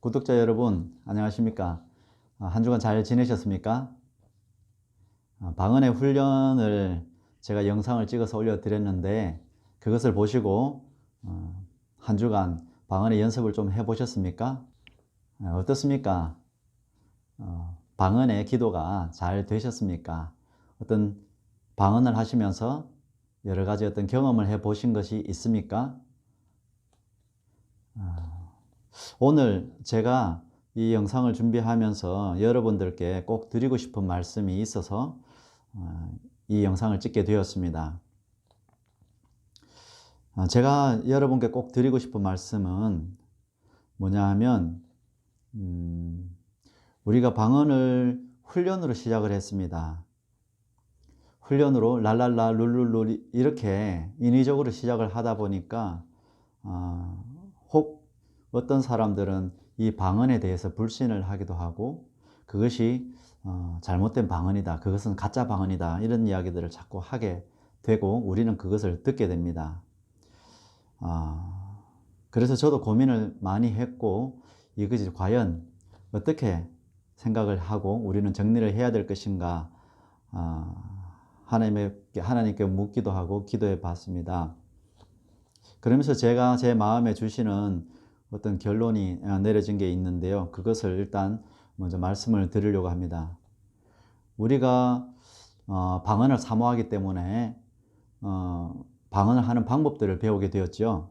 구독자 여러분, 안녕하십니까? 아, 한 주간 잘 지내셨습니까? 아, 방언의 훈련을 제가 영상을 찍어서 올려 드렸는데, 그것을 보시고, 어, 한 주간 방언의 연습을 좀 해보셨습니까? 아, 어떻습니까? 어, 방언의 기도가 잘 되셨습니까? 어떤 방언을 하시면서 여러 가지 어떤 경험을 해 보신 것이 있습니까? 아, 오늘 제가 이 영상을 준비하면서 여러분들께 꼭 드리고 싶은 말씀이 있어서 어, 이 영상을 찍게 되었습니다. 아, 제가 여러분께 꼭 드리고 싶은 말씀은 뭐냐 하면, 음, 우리가 방언을 훈련으로 시작을 했습니다. 훈련으로 랄랄라 룰룰루 이렇게 인위적으로 시작을 하다 보니까 어, 혹 어떤 사람들은 이 방언에 대해서 불신을 하기도 하고 그것이 어, 잘못된 방언이다 그것은 가짜 방언이다 이런 이야기들을 자꾸 하게 되고 우리는 그것을 듣게 됩니다 어, 그래서 저도 고민을 많이 했고 이것이 과연 어떻게 생각을 하고 우리는 정리를 해야 될 것인가 어, 하나님께, 하나님께 묻기도 하고 기도해 봤습니다. 그러면서 제가 제 마음에 주시는 어떤 결론이 내려진 게 있는데요. 그것을 일단 먼저 말씀을 드리려고 합니다. 우리가 어, 방언을 사모하기 때문에 어, 방언을 하는 방법들을 배우게 되었죠.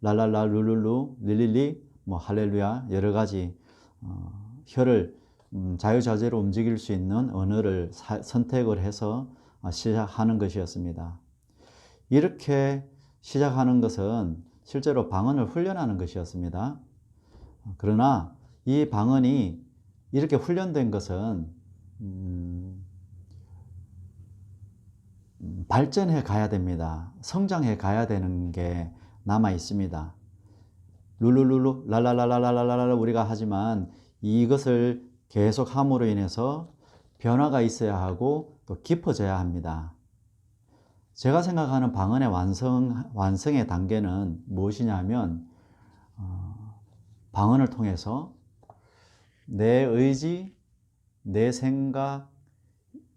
랄랄라 룰룰루 릴릴리 뭐 할렐루야 여러 가지 어, 혀를 음, 자유자재로 움직일 수 있는 언어를 사, 선택을 해서 아, 시작하는 것이었습니다. 이렇게 시작하는 것은 실제로 방언을 훈련하는 것이었습니다. 그러나 이 방언이 이렇게 훈련된 것은 음, 발전해 가야 됩니다. 성장해 가야 되는 게 남아 있습니다. 룰루룰루 랄랄랄랄랄랄라 우리가 하지만 이것을 계속 함으로 인해서 변화가 있어야 하고 또 깊어져야 합니다. 제가 생각하는 방언의 완성, 완성의 단계는 무엇이냐면, 어, 방언을 통해서 내 의지, 내 생각,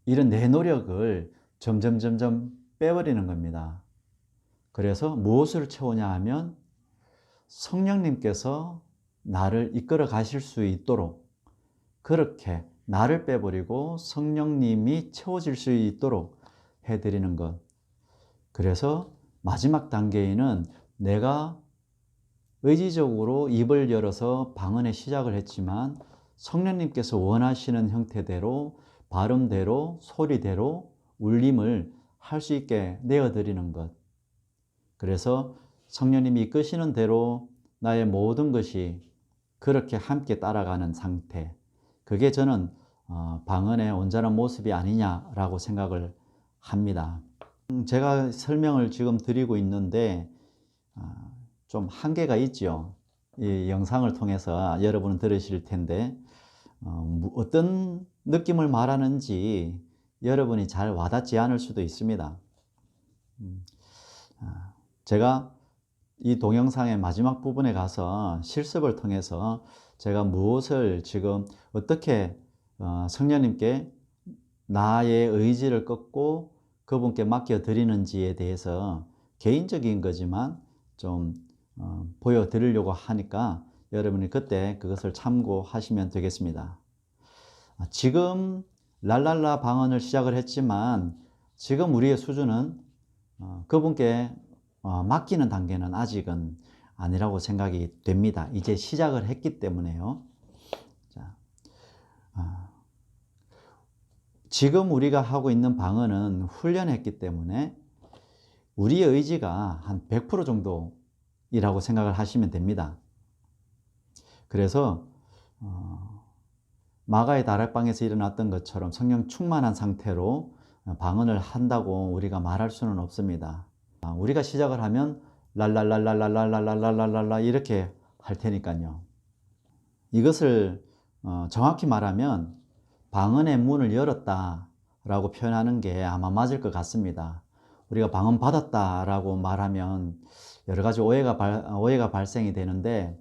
이런 내 노력을 점점, 점점 빼버리는 겁니다. 그래서 무엇을 채우냐 하면 성령님께서 나를 이끌어 가실 수 있도록 그렇게 나를 빼버리고 성령님이 채워질 수 있도록 해드리는 것. 그래서 마지막 단계에는 내가 의지적으로 입을 열어서 방언의 시작을 했지만 성령님께서 원하시는 형태대로 발음대로 소리대로 울림을 할 수 있게 내어드리는 것. 그래서 성령님이 이끄시는 대로 나의 모든 것이 그렇게 함께 따라가는 상태. 그게 저는 어, 방언의 온전한 모습이 아니냐라고 생각을 합니다. 음, 제가 설명을 지금 드리고 있는데 어, 좀 한계가 있죠. 이 영상을 통해서 여러분은 들으실 텐데 어, 어떤 느낌을 말하는지 여러분이 잘 와닿지 않을 수도 있습니다. 음, 아, 제가 이 동영상의 마지막 부분에 가서 실습을 통해서 제가 무엇을 지금 어떻게 어, 성령님께 나의 의지를 꺾고 그분께 맡겨 드리는지에 대해서 개인적인 거지만 좀 어, 보여드리려고 하니까 여러분이 그때 그것을 참고하시면 되겠습니다. 아, 지금 랄랄라 방언을 시작을 했지만 지금 우리의 수준은 어, 그분께 맡기는 단계는 아직은 아니라고 생각이 됩니다. 이제 시작을 했기 때문에요. 자, 아, 지금 우리가 하고 있는 방언은 훈련했기 때문에 우리의 의지가 한 100% 정도이라고 생각을 하시면 됩니다. 그래서 어, 마가의 다락방에서 일어났던 것처럼 성령 충만한 상태로 방언을 한다고 우리가 말할 수는 없습니다. 아, 우리가 시작을 하면 랄랄랄랄랄랄랄랄랄랄라 이렇게 할 테니까요. 이것을 어, 정확히 말하면 방언의 문을 열었다 라고 표현하는 게 아마 맞을 것 같습니다. 우리가 방언 받았다 라고 말하면 여러 가지 오해가, 발, 오해가 발생이 되는데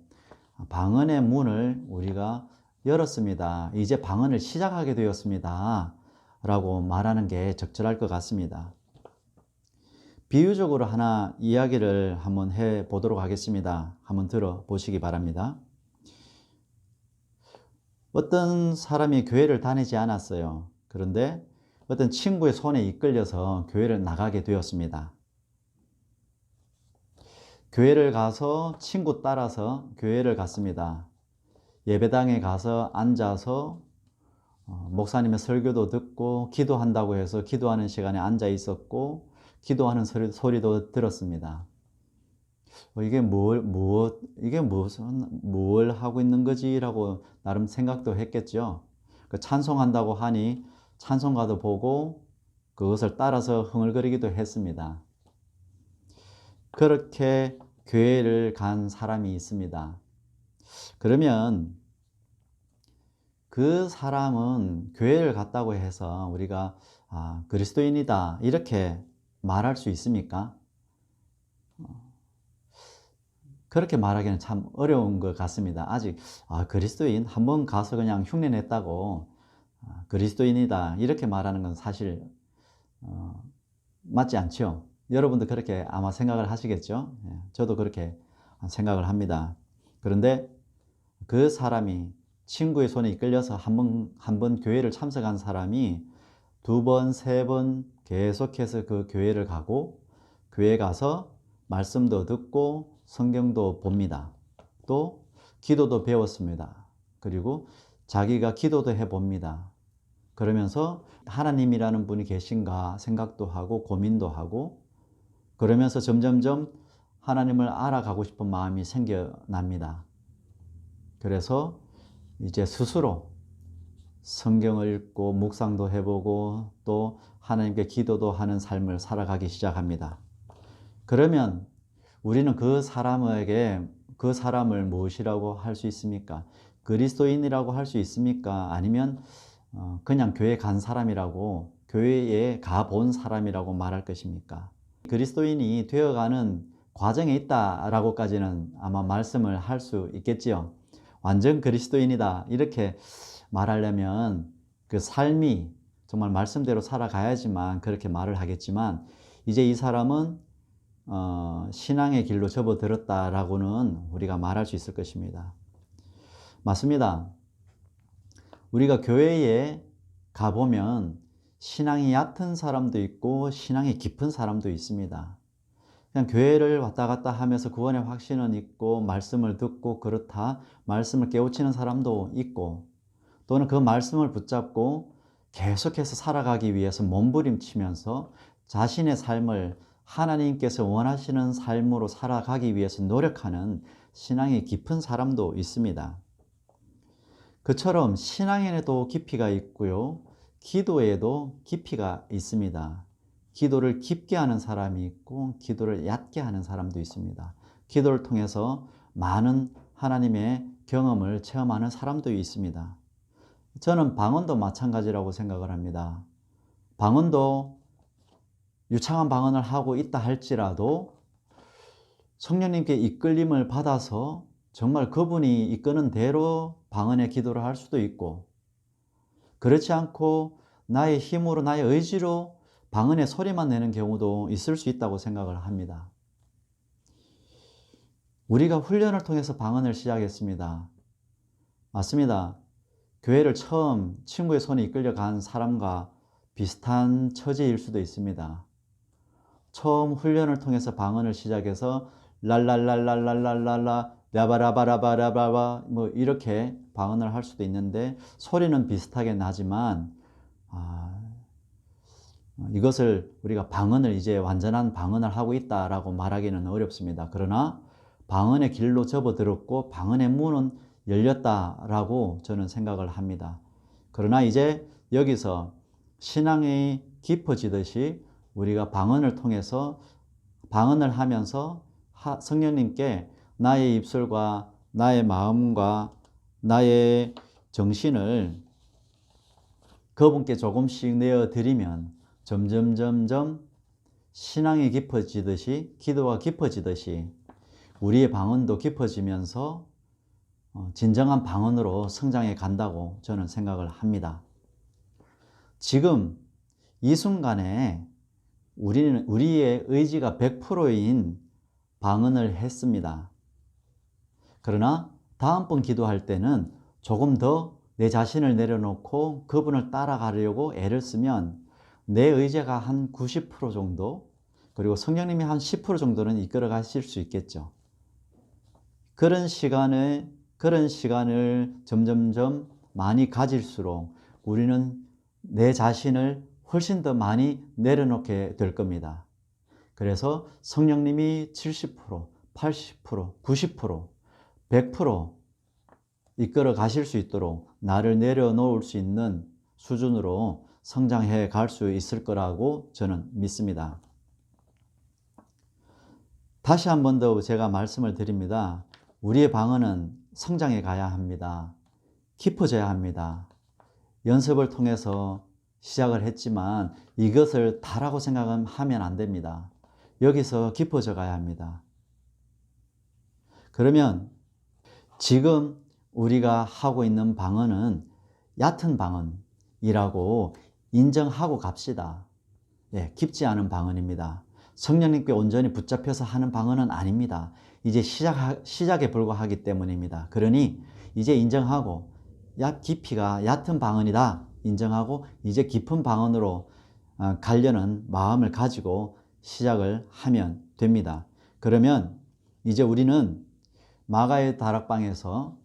방언의 문을 우리가 열었습니다. 이제 방언을 시작하게 되었습니다. 라고 말하는 게 적절할 것 같습니다. 비유적으로 하나 이야기를 한번 해 보도록 하겠습니다. 한번 들어 보시기 바랍니다. 어떤 사람이 교회를 다니지 않았어요. 그런데 어떤 친구의 손에 이끌려서 교회를 나가게 되었습니다. 교회를 가서 친구 따라서 교회를 갔습니다. 예배당에 가서 앉아서 어, 목사님의 설교도 듣고 기도한다고 해서 기도하는 시간에 앉아 있었고 기도하는 소리, 소리도 들었습니다. 어, 이게 뭘, 무엇, 이게 무슨, 뭘 하고 있는 거지라고 나름 생각도 했겠죠. 그 찬송한다고 하니 찬송가도 보고 그것을 따라서 흥얼거리기도 했습니다. 그렇게 교회를 간 사람이 있습니다. 그러면 그 사람은 교회를 갔다고 해서 우리가 아, 그리스도인이다 이렇게 말할 수 있습니까? 그렇게 말하기는 참 어려운 것 같습니다. 아직 아, 그리스도인 한 번 가서 그냥 흉내 냈다고 아, 그리스도인이다 이렇게 말하는 건 사실 어, 맞지 않죠. 여러분도 그렇게 아마 생각을 하시겠죠. 예, 저도 그렇게 생각을 합니다. 그런데 그 사람이 친구의 손에 이끌려서 한 번, 한 번 교회를 참석한 사람이 두 번, 세 번 계속해서 그 교회를 가고 교회 가서 말씀도 듣고 성경도 봅니다. 또 기도도 배웠습니다. 그리고 자기가 기도도 해 봅니다. 그러면서 하나님이라는 분이 계신가 생각도 하고 고민도 하고 그러면서 점점점 하나님을 알아가고 싶은 마음이 생겨납니다. 그래서 이제 스스로 성경을 읽고 묵상도 해보고 또 하나님께 기도도 하는 삶을 살아가기 시작합니다. 그러면 우리는 그 사람에게 그 사람을 무엇이라고 할 수 있습니까? 그리스도인이라고 할 수 있습니까? 아니면 어, 그냥 교회 간 사람이라고 교회에 가본 사람이라고 말할 것입니까? 그리스도인이 되어가는 과정에 있다라고까지는 아마 말씀을 할 수 있겠지요. 완전 그리스도인이다 이렇게 말하려면 그 삶이 정말 말씀대로 살아가야지만 그렇게 말을 하겠지만 이제 이 사람은 어, 신앙의 길로 접어들었다라고는 우리가 말할 수 있을 것입니다. 맞습니다. 우리가 교회에 가보면 신앙이 얕은 사람도 있고 신앙이 깊은 사람도 있습니다. 그냥 교회를 왔다 갔다 하면서 구원의 확신은 있고 말씀을 듣고 그렇다 말씀을 깨우치는 사람도 있고 또는 그 말씀을 붙잡고 계속해서 살아가기 위해서 몸부림치면서 자신의 삶을 하나님께서 원하시는 삶으로 살아가기 위해서 노력하는 신앙이 깊은 사람도 있습니다. 그처럼 신앙에도 깊이가 있고요. 기도에도 깊이가 있습니다. 기도를 깊게 하는 사람이 있고 기도를 얕게 하는 사람도 있습니다. 기도를 통해서 많은 하나님의 경험을 체험하는 사람도 있습니다. 저는 방언도 마찬가지라고 생각을 합니다. 방언도 유창한 방언을 하고 있다 할지라도 성령님께 이끌림을 받아서 정말 그분이 이끄는 대로 방언의 기도를 할 수도 있고 그렇지 않고 나의 힘으로 나의 의지로 방언의 소리만 내는 경우도 있을 수 있다고 생각을 합니다. 우리가 훈련을 통해서 방언을 시작했습니다. 맞습니다. 교회를 처음 친구의 손에 이끌려 간 사람과 비슷한 처지일 수도 있습니다. 처음 훈련을 통해서 방언을 시작해서 랄랄랄랄랄랄랄라 야바라바라바라바라 뭐 이렇게 방언을 할 수도 있는데 소리는 비슷하게 나지만 아, 이것을 우리가 방언을 이제 완전한 방언을 하고 있다라고 말하기는 어렵습니다. 그러나 방언의 길로 접어들었고 방언의 문은 열렸다라고 저는 생각을 합니다. 그러나 이제 여기서 신앙이 깊어지듯이 우리가 방언을 통해서 방언을 하면서 성령님께 나의 입술과 나의 마음과 나의 정신을 그분께 조금씩 내어드리면 점점 점점 신앙이 깊어지듯이 기도가 깊어지듯이 우리의 방언도 깊어지면서 어, 진정한 방언으로 성장해 간다고 저는 생각을 합니다. 지금 이 순간에 우리는 우리의 의지가 100%인 방언을 했습니다. 그러나 다음번 기도할 때는 조금 더 내 자신을 내려놓고 그분을 따라가려고 애를 쓰면 내 의지가 한 90% 정도 그리고 성령님이 한 10% 정도는 이끌어 가실 수 있겠죠. 그런 시간을 그런 시간을 점점점 많이 가질수록 우리는 내 자신을 훨씬 더 많이 내려놓게 될 겁니다. 그래서 성령님이 70%, 80%, 90%, 100% 이끌어 가실 수 있도록 나를 내려놓을 수 있는 수준으로 성장해 갈 수 있을 거라고 저는 믿습니다. 다시 한 번 더 제가 말씀을 드립니다. 우리의 방언은 성장해 가야 합니다. 깊어져야 합니다. 연습을 통해서 시작을 했지만 이것을 다라고 생각하면 안 됩니다. 여기서 깊어져 가야 합니다. 그러면 지금 우리가 하고 있는 방언은 얕은 방언이라고 인정하고 갑시다. 예, 깊지 않은 방언입니다. 성령님께 온전히 붙잡혀서 하는 방언은 아닙니다. 이제 시작, 시작에 불과하기 때문입니다. 그러니 이제 인정하고 약 깊이가 얕은 방언이다 인정하고 이제 깊은 방언으로 어, 가려는 마음을 가지고 시작을 하면 됩니다. 그러면 이제 우리는 마가의 다락방에서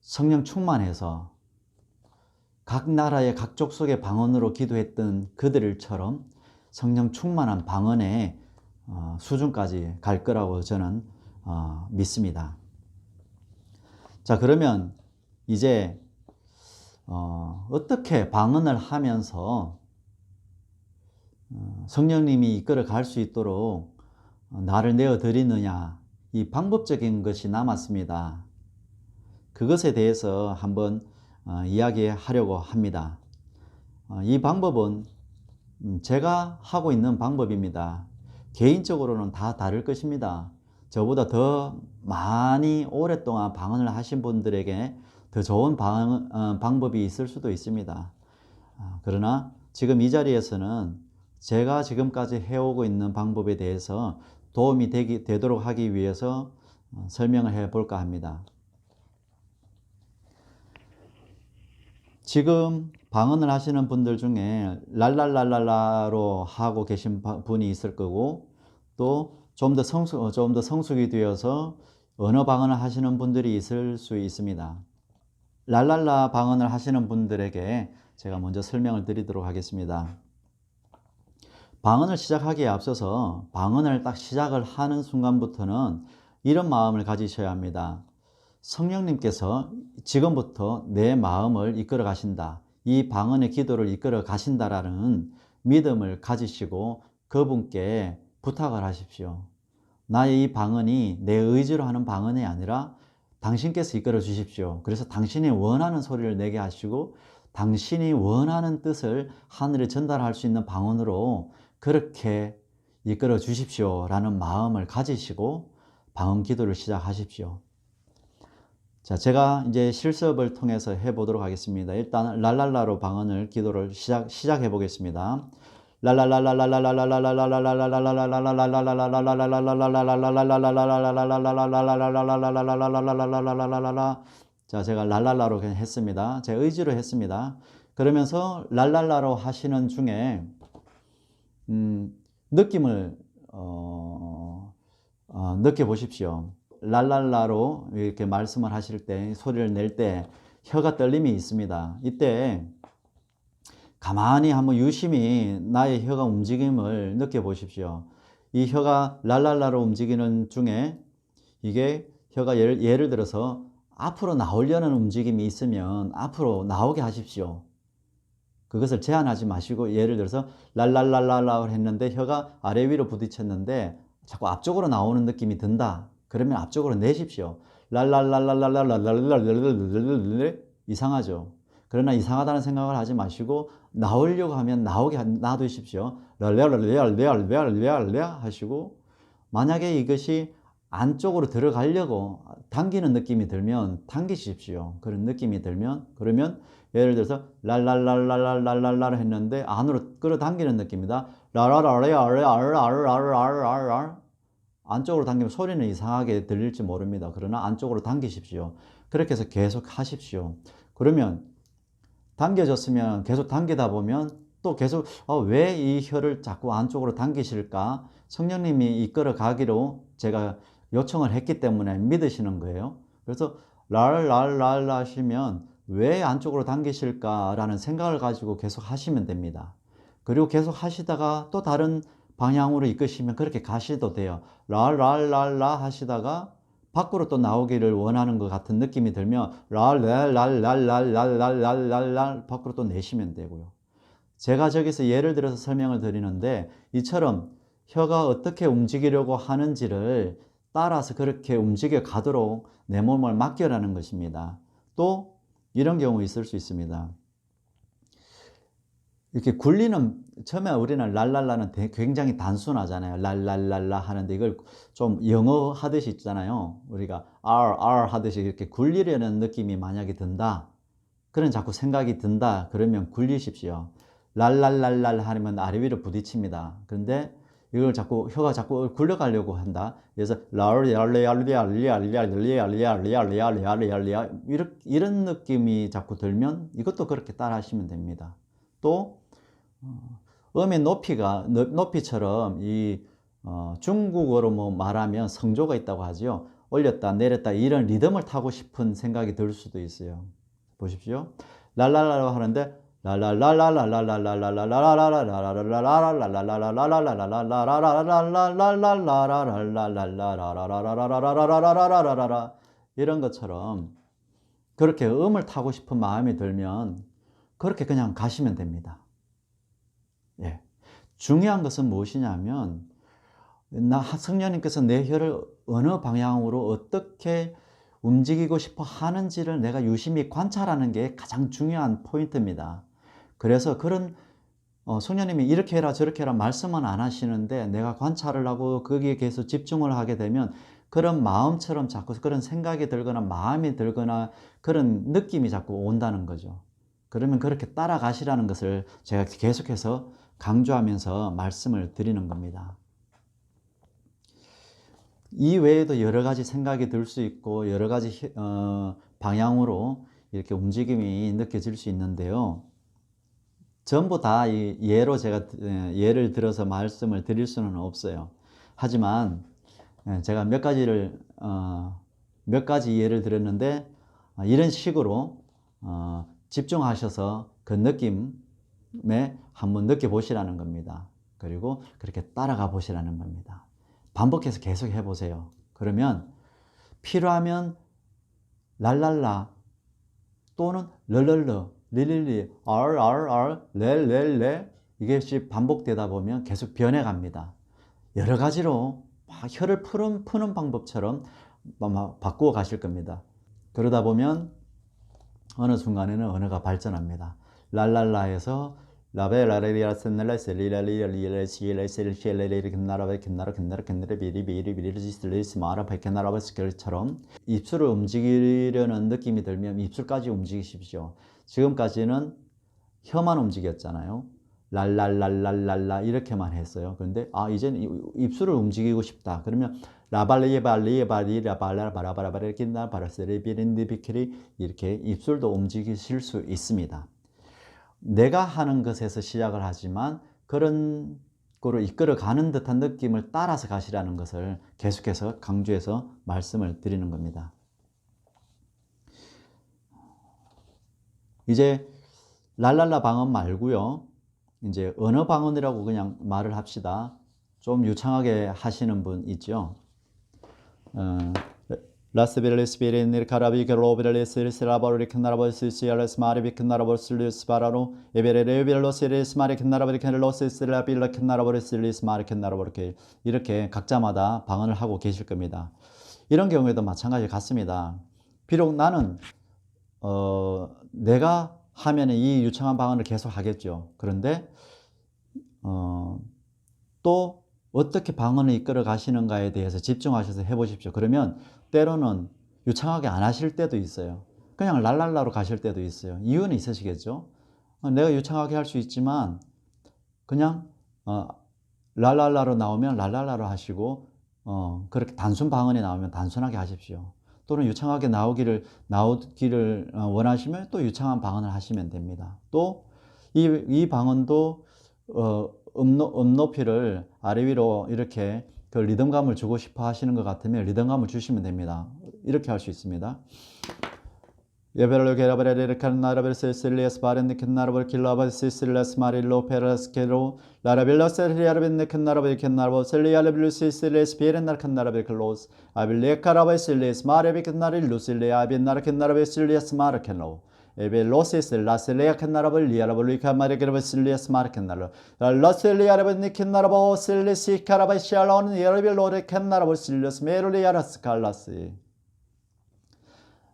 성령 충만해서 각 나라의 각 족속의 방언으로 기도했던 그들처럼 성령 충만한 방언의 어, 수준까지 갈 거라고 저는 어, 믿습니다. 자, 그러면 이제 어, 떻게 방언을 하면서 성령님이 이끌어 갈 수 있도록 나를 내어 드리느냐 이 방법적인 것이 남았습니다. 그것에 대해서 한번 이야기하려고 합니다. 이 방법은 음, 제가 하고 있는 방법입니다. 개인적으로는 다 다를 것입니다. 저보다 더 많이 오랫동안 방언을 하신 분들에게 더 좋은 방, 어, 방법이 있을 수도 있습니다. 아, 그러나 지금 이 자리에서는 제가 지금까지 해오고 있는 방법에 대해서 도움이 되기, 되도록 하기 위해서 어, 설명을 해 볼까 합니다. 지금 방언을 하시는 분들 중에 랄랄랄랄라로 하고 계신 분이 있을 거고 또 좀 더 성숙, 좀 더 성숙이 되어서 언어 방언을 하시는 분들이 있을 수 있습니다. 랄랄라 방언을 하시는 분들에게 제가 먼저 설명을 드리도록 하겠습니다. 방언을 시작하기에 앞서서 방언을 딱 시작을 하는 순간부터는 이런 마음을 가지셔야 합니다. 성령님께서 지금부터 내 마음을 이끌어 가신다. 이 방언의 기도를 이끌어 가신다라는 믿음을 가지시고 그분께 부탁을 하십시오. 나의 이 방언이 내 의지로 하는 방언이 아니라 당신께서 이끌어 주십시오. 그래서 당신이 원하는 소리를 내게 하시고 당신이 원하는 뜻을 하늘에 전달할 수 있는 방언으로 그렇게 이끌어 주십시오. 라는 마음을 가지시고 방언 기도를 시작하십시오. 자, 제가 이제 실습을 통해서 해 보도록 하겠습니다. 일단 랄랄라로 방언을 기도를 시작 시작해 보겠습니다. 자, 제가 랄랄라로 그냥 했습니다. 제 의지로 했습니다. 그러면서 랄랄라로 하시는 중에 음, 느낌을 어, 어, 느껴 보십시오. 랄랄라로 이렇게 말씀을 하실 때 소리를 낼 때 혀가 떨림이 있습니다. 이때 가만히 한번 유심히 나의 혀가 움직임을 느껴보십시오. 이 혀가 랄랄라로 움직이는 중에 이게 혀가 예를, 예를 들어서 앞으로 나오려는 움직임이 있으면 앞으로 나오게 하십시오. 그것을 제한하지 마시고 예를 들어서 랄랄랄랄라 했는데 혀가 아래 위로 부딪혔는데 자꾸 앞쪽으로 나오는 느낌이 든다. 그러면 앞쪽으로 내십시오. 랄랄랄랄랄랄랄랄랄랄랄랄 이상하죠. 그러나 이상하다는 생각을 하지 마시고 나오려고 하면 나오게 놔두십시오. 랄랄랄랄랄랄랄랄랄 하시고 만약에 이것이 안쪽으로 들어가려고 당기는 느낌이 들면 당기십시오. 그런 느낌이 들면 그러면 예를 들어서 랄랄랄랄랄랄랄랄 했는데 안으로 끌어당기는 느낌이다. 랄랄랄랄랄랄랄랄랄랄 안쪽으로 당기면 소리는 이상하게 들릴지 모릅니다. 그러나 안쪽으로 당기십시오. 그렇게 해서 계속 하십시오. 그러면 당겨졌으면 계속 당기다 보면 또 계속 어, 왜 이 혀를 자꾸 안쪽으로 당기실까? 성령님이 이끌어 가기로 제가 요청을 했기 때문에 믿으시는 거예요. 그래서 랄랄랄 하시면 왜 안쪽으로 당기실까라는 생각을 가지고 계속 하시면 됩니다. 그리고 계속 하시다가 또 다른 방향으로 이끄시면 그렇게 가셔도 돼요. 랄랄랄라 하시다가 밖으로 또 나오기를 원하는 것 같은 느낌이 들면 랄랄랄랄랄랄랄랄랄 밖으로 또 내쉬면 되고요. 제가 저기서 예를 들어서 설명을 드리는데 이처럼 혀가 어떻게 움직이려고 하는지를 따라서 그렇게 움직여 가도록 내 몸을 맡겨라는 것입니다. 또 이런 경우 있을 수 있습니다. 이렇게 굴리는 처음에 우리는 랄랄라는 굉장히 단순하잖아요. 랄랄랄라 하는데 이걸 좀 영어 하듯이 있잖아요. 우리가 R R 하듯이 이렇게 굴리려는 느낌이 만약에 든다. 그런 자꾸 생각이 든다. 그러면 굴리십시오. 랄랄랄랄 하면 아래 위로 부딪힙니다. 그런데 이걸 자꾸 혀가 자꾸 굴려가려고 한다. 그래서 랄랄랄랄랄랄랄랄랄랄랄랄랄랄랄랄랄랄 이런 느낌이 자꾸 들면 이것도 그렇게 따라 하시면 됩니다. 또 어, 음의 높이가 높이처럼 이 어, 중국어로 뭐 말하면 성조가 있다고 하지요. 올렸다 내렸다 이런 리듬을 타고 싶은 생각이 들 수도 있어요. 보십시오. 랄랄라고 하는데 이런 것처럼 그렇게 음을 타고 싶은 마음이 들면 그렇게 그냥 가시면 됩니다. 중요한 것은 무엇이냐면 나 성령님께서 내 혀를 어느 방향으로 어떻게 움직이고 싶어 하는지를 내가 유심히 관찰하는 게 가장 중요한 포인트입니다. 그래서 그런 어, 성령님이 이렇게 해라 저렇게 해라 말씀은 안 하시는데 내가 관찰을 하고 거기에 계속 집중을 하게 되면 그런 마음처럼 자꾸 그런 생각이 들거나 마음이 들거나 그런 느낌이 자꾸 온다는 거죠. 그러면 그렇게 따라가시라는 것을 제가 계속해서 강조하면서 말씀을 드리는 겁니다. 이 외에도 여러 가지 생각이 들 수 있고 여러 가지 어, 방향으로 이렇게 움직임이 느껴질 수 있는데요. 전부 다 예로 제가 예를 들어서 말씀을 드릴 수는 없어요. 하지만 제가 몇 가지를 어, 몇 가지 예를 들었는데 아, 이런 식으로 어, 집중하셔서 그 느낌에 한번 느껴보시라는 겁니다. 그리고 그렇게 따라가 보시라는 겁니다. 반복해서 계속 해보세요. 그러면 필요하면 랄랄라 또는 럴럴러 릴릴리 알알알 렐렐레 이게 반복되다 보면 계속 변해갑니다. 여러 가지로 막 혀를 푸는, 푸는 방법처럼 바꾸어 가실 겁니다. 그러다 보면 어느 순간에는 언어가 발전합니다. 랄랄라에서 라베 라레리아 센넬라 셀리라리라 리라 시라 셀시엘레리 금나라베 금나라 금나라 금나라 비리 비리 비리 지슬리스 마라 백나라베 스켈처럼 입술을 움직이려는 느낌이 들면 입술까지 움직이십시오. 지금까지는 혀만 움직였잖아요. 랄랄랄랄랄라 이렇게만 했어요. 그런데 아 이제는 입술을 움직이고 싶다. 그러면 라발리에발리에발리 라발라바라바라바라 이렇게 나바라세레 비린디 비키리 이렇게 입술도 움직이실 수 있습니다. 내가 하는 것에서 시작을 하지만 그런 거로 이끌어 가는 듯한 느낌을 따라서 가시라는 것을 계속해서 강조해서 말씀을 드리는 겁니다. 이제 랄랄라 방언 말고요. 이제 언어 방언이라고 그냥 말을 합시다. 좀 유창하게 하시는 분 있죠. 어, 라스베르스베르네 카라비게 로베르스르스 라바르리크 나라버스 시 알레스 마리비크 나라버스르스 바라로 에베레레벨로스르스 마리크 나라버리크 로스 스 라빌라크 나라버스르스 마리크 나라버리크 이렇게 각자마다 방언을 하고 계실 겁니다. 이런 경우에도 마찬가지 같습니다. 비록 나는 어, 내가 하면 이 유창한 방언을 계속 하겠죠. 그런데 어, 또 어떻게 방언을 이끌어 가시는가에 대해서 집중하셔서 해보십시오. 그러면 때로는 유창하게 안 하실 때도 있어요. 그냥 랄랄라로 가실 때도 있어요. 이유는 있으시겠죠? 어, 내가 유창하게 할 수 있지만 그냥 어, 랄랄라로 나오면 랄랄라로 하시고 어, 그렇게 단순 방언이 나오면 단순하게 하십시오. 또는 유창하게 나오기를 나오기를 어, 원하시면 또 유창한 방언을 하시면 됩니다. 또이 이 방언도 어, 음노, 음높이를 아래 위로 이렇게 그 리듬감을 주고 싶어 하시는 것 같으면 리듬감을 주시면 됩니다. 이렇게 할 수 있습니다. 예베르 게라베레르 칸나라베르 세실리아스 바렌니 캔나라베르 킬라바 세실리아스 마릴로 페라스케로 라라벨라 세리아르벤네 캔나라베르 캔나라베 셀리아르벨루 세실리아스 비에렌날 칸나라베르 클로스 아빌레 카라베 실리아스 마레베 캔나릴루 실리아 아벤나라 캔나라베 실리아스 마르켄로 라셀리아르벤니 캔나라베 실리시 카라베 시알라오는 예르벨로레 캔나라베 실리아스 메로리아라스 칼라스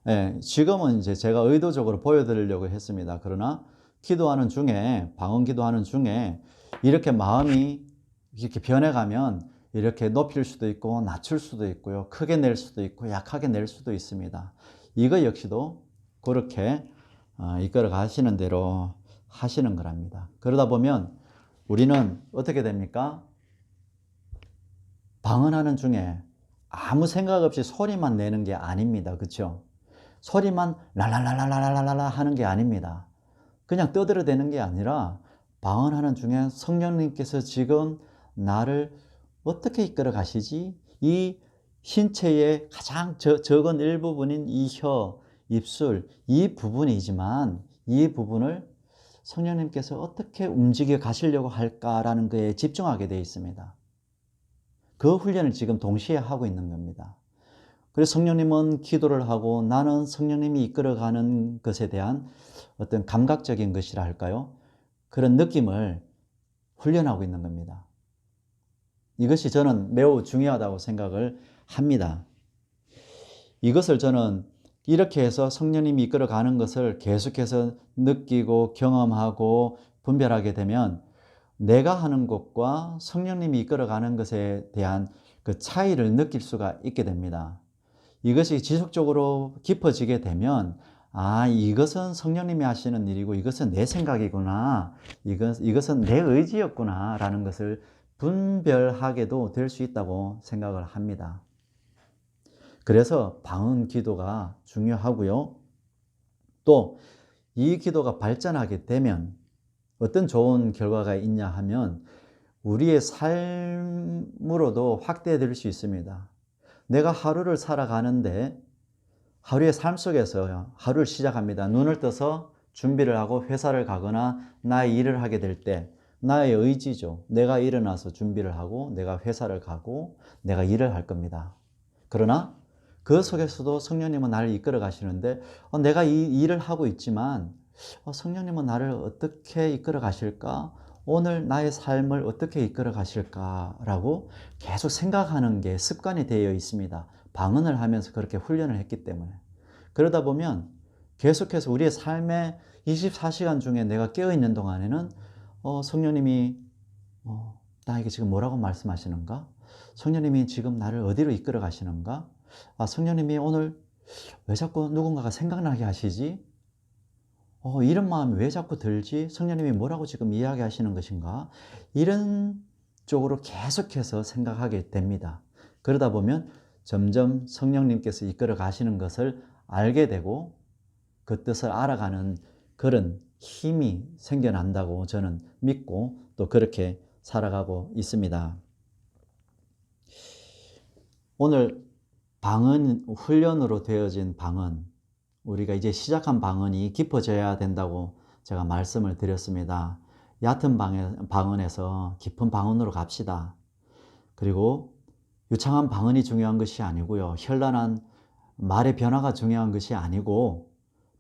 예, 지금은 이제 제가 의도적으로 보여드리려고 했습니다. 그러나 기도하는 중에, 방언 기도하는 중에 이렇게 마음이 이렇게 변해가면 이렇게 높일 수도 있고 낮출 수도 있고요. 크게 낼 수도 있고 약하게 낼 수도 있습니다. 이거 역시도 그렇게 어, 이끌어 가시는 대로 하시는 거랍니다. 그러다 보면 우리는 어떻게 됩니까? 방언하는 중에 아무 생각 없이 소리만 내는 게 아닙니다. 그렇죠? 소리만 랄랄랄랄랄랄라 하는 게 아닙니다. 그냥 떠들어대는 게 아니라 방언하는 중에 성령님께서 지금 나를 어떻게 이끌어 가시지? 이 신체의 가장 저, 적은 일부분인 이 혀, 입술, 이 부분이지만 이 부분을 성령님께서 어떻게 움직여 가시려고 할까라는 것에 집중하게 되어 있습니다. 그 훈련을 지금 동시에 하고 있는 겁니다. 그래서 성령님은 기도를 하고 나는 성령님이 이끌어가는 것에 대한 어떤 감각적인 것이라 할까요? 그런 느낌을 훈련하고 있는 겁니다. 이것이 저는 매우 중요하다고 생각을 합니다. 이것을 저는 이렇게 해서 성령님이 이끌어가는 것을 계속해서 느끼고 경험하고 분별하게 되면 내가 하는 것과 성령님이 이끌어가는 것에 대한 그 차이를 느낄 수가 있게 됩니다. 이것이 지속적으로 깊어지게 되면 아, 이것은 성령님이 하시는 일이고 이것은 내 생각이구나. 이것, 이것은 내 의지였구나. 라는 것을 분별하게도 될 수 있다고 생각을 합니다. 그래서 방언 기도가 중요하고요. 또 이 기도가 발전하게 되면 어떤 좋은 결과가 있냐 하면 우리의 삶으로도 확대될 수 있습니다. 내가 하루를 살아가는데 하루의 삶 속에서 하루를 시작합니다. 눈을 떠서 준비를 하고 회사를 가거나 나의 일을 하게 될 때 나의 의지죠. 내가 일어나서 준비를 하고 내가 회사를 가고 내가 일을 할 겁니다. 그러나 그 속에서도 성령님은 나를 이끌어 가시는데 어, 내가 이 일을 하고 있지만 어, 성령님은 나를 어떻게 이끌어 가실까? 오늘 나의 삶을 어떻게 이끌어 가실까라고 계속 생각하는 게 습관이 되어 있습니다. 방언을 하면서 그렇게 훈련을 했기 때문에. 그러다 보면 계속해서 우리의 삶의 24시간 중에 내가 깨어 있는 동안에는 어, 성령님이 어, 나에게 지금 뭐라고 말씀하시는가? 성령님이 지금 나를 어디로 이끌어 가시는가? 아, 성령님이 오늘 왜 자꾸 누군가가 생각나게 하시지? 어, 이런 마음이 왜 자꾸 들지? 성령님이 뭐라고 지금 이야기하시는 것인가? 이런 쪽으로 계속해서 생각하게 됩니다. 그러다 보면 점점 성령님께서 이끌어 가시는 것을 알게 되고 그 뜻을 알아가는 그런 힘이 생겨난다고 저는 믿고 또 그렇게 살아가고 있습니다. 오늘 방언 훈련으로 되어진 방언 우리가 이제 시작한 방언이 깊어져야 된다고 제가 말씀을 드렸습니다. 얕은 방언에서 깊은 방언으로 갑시다. 그리고 유창한 방언이 중요한 것이 아니고요. 현란한 말의 변화가 중요한 것이 아니고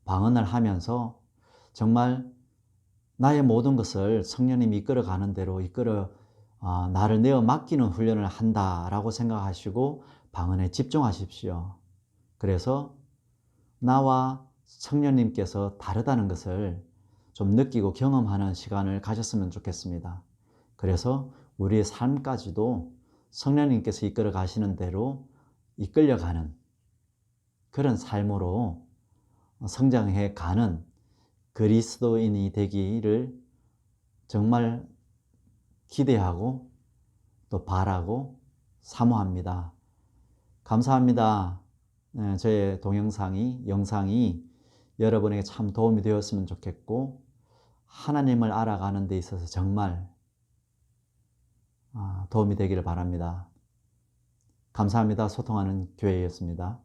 방언을 하면서 정말 나의 모든 것을 성령님이 이끌어 가는 대로 이끌어 어, 나를 내어 맡기는 훈련을 한다라고 생각하시고 방언에 집중하십시오. 그래서 나와 성령님께서 다르다는 것을 좀 느끼고 경험하는 시간을 가졌으면 좋겠습니다. 그래서 우리의 삶까지도 성령님께서 이끌어 가시는 대로 이끌려가는 그런 삶으로 성장해 가는 그리스도인이 되기를 정말 기대하고 또 바라고 사모합니다. 감사합니다. 네, 저의 동영상이, 영상이 여러분에게 참 도움이 되었으면 좋겠고, 하나님을 알아가는 데 있어서 정말 아, 도움이 되기를 바랍니다. 감사합니다. 소통하는 교회였습니다.